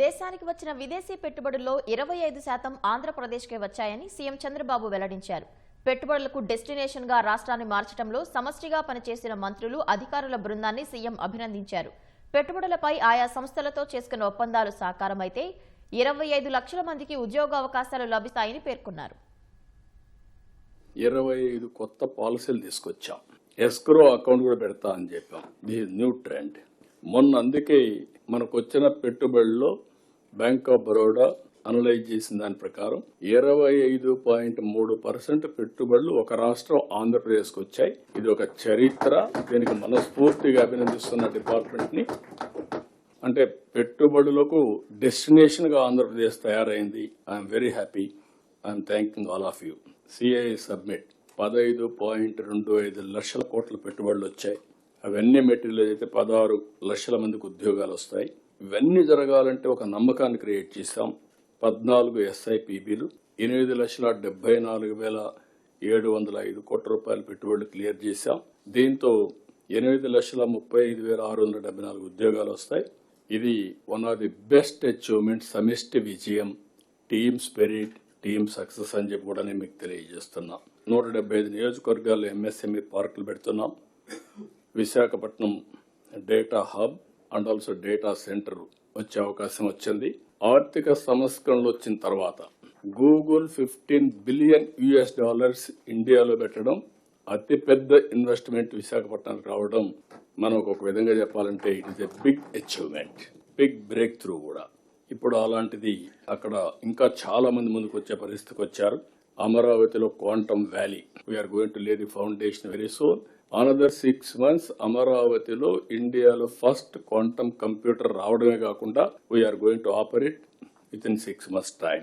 దేశానికి వచ్చిన విదేశీ పెట్టుబడుల్లో ఇరవై ఐదు శాతం ఆంధ్రప్రదేశ్కే వచ్చాయని సీఎం చంద్రబాబు వెల్లడించారు. పెట్టుబడులకు డెస్టినేషన్గా రాష్ట్రాన్ని మార్చడంలో సమష్టిగా పనిచేసిన మంత్రులు అధికారుల బృందాన్ని సీఎం అభినందించారు. పెట్టుబడులపై ఆయా సంస్థలతో చేసుకున్న ఒప్పందాలు సాకారమైతే ఇరవై ఐదు లక్షల మందికి ఉద్యోగావకాశాలు లభిస్తాయని పేర్కొన్నారు. ఇరవై ఐదు కొత్త పాలసీలు తీసుకొచ్చాం. ఎస్క్రో అకౌంట్ కూడా పెడతా అని చెప్పాం. The new trend. మొన్న అందుకే మనకు వచ్చిన పెట్టుబడుల్లో బ్యాంక్ ఆఫ్ బరోడా అనలైజ్ చేసిన దాని ప్రకారం ఇరవై ఐదు పాయింట్ మూడు పర్సెంట్ పెట్టుబడులు ఒక రాష్ట్రం ఆంధ్రప్రదేశ్కి వచ్చాయి. ఇది ఒక చరిత్ర. దీనికి మనస్ఫూర్తిగా అభినందిస్తున్న డిపార్ట్మెంట్ని అంటే పెట్టుబడులకు డెస్టినేషన్గా ఆంధ్రప్రదేశ్ తయారైంది. I'm very happy I'm thanking all of you C submit పదహైదు పాయింట్ రెండు ఐదు లక్షల కోట్ల పెట్టుబడులు వచ్చాయి. అవన్నీ మెటీరియల్ అయితే పదహారు లక్షల మందికి ఉద్యోగాలు వస్తాయి ఇవన్నీ జరగాలంటే ఒక నమ్మకాన్ని క్రియేట్ చేశాం. పద్నాలుగు ఎస్ఐపిబిలు ఎనిమిది లక్షల డెబ్బై నాలుగు వేల ఏడు వందల ఐదు కోట్ల రూపాయల పెట్టుబడులు క్లియర్ చేశాం. దీంతో ఎనిమిది లక్షల ముప్పై ఐదు వేల ఆరు వందల డెబ్బై నాలుగు ఉద్యోగాలు వస్తాయి. ఇది one of the best achievement సమిష్టి విజయం టీమ్ స్పిరిట్ టీమ్ సక్సెస్ అని చెప్పి కూడా నేను మీకు తెలియజేస్తున్నా. నూట డెబ్బై ఐదు నియోజకవర్గాల్లో ఎంఎస్ఎంఈ పార్కులు పెడుతున్నాం. Visakhapatnam data hub and also data centre వచ్చే అవకాశం వచ్చింది. ఆర్థిక సంస్కరణలు వచ్చిన తర్వాత Google fifteen billion US dollars ఇండియాలో పెట్టడం అతిపెద్ద ఇన్వెస్ట్మెంట్ విశాఖపట్నానికి రావడం మనం ఒక విధంగా చెప్పాలంటే it is a big achievement big breakthrough కూడా. ఇప్పుడు అలాంటిది అక్కడ ఇంకా చాలా మంది ముందుకు వచ్చే పరిస్థితికి వచ్చారు. అమరావతిలో quantum valley. We're going to lay the foundation very soon another six months అమరావతిలో ఇండియాలో ఫస్ట్ క్వాంటమ్ కంప్యూటర్ రావడమే కాకుండా we're going to operate within six months time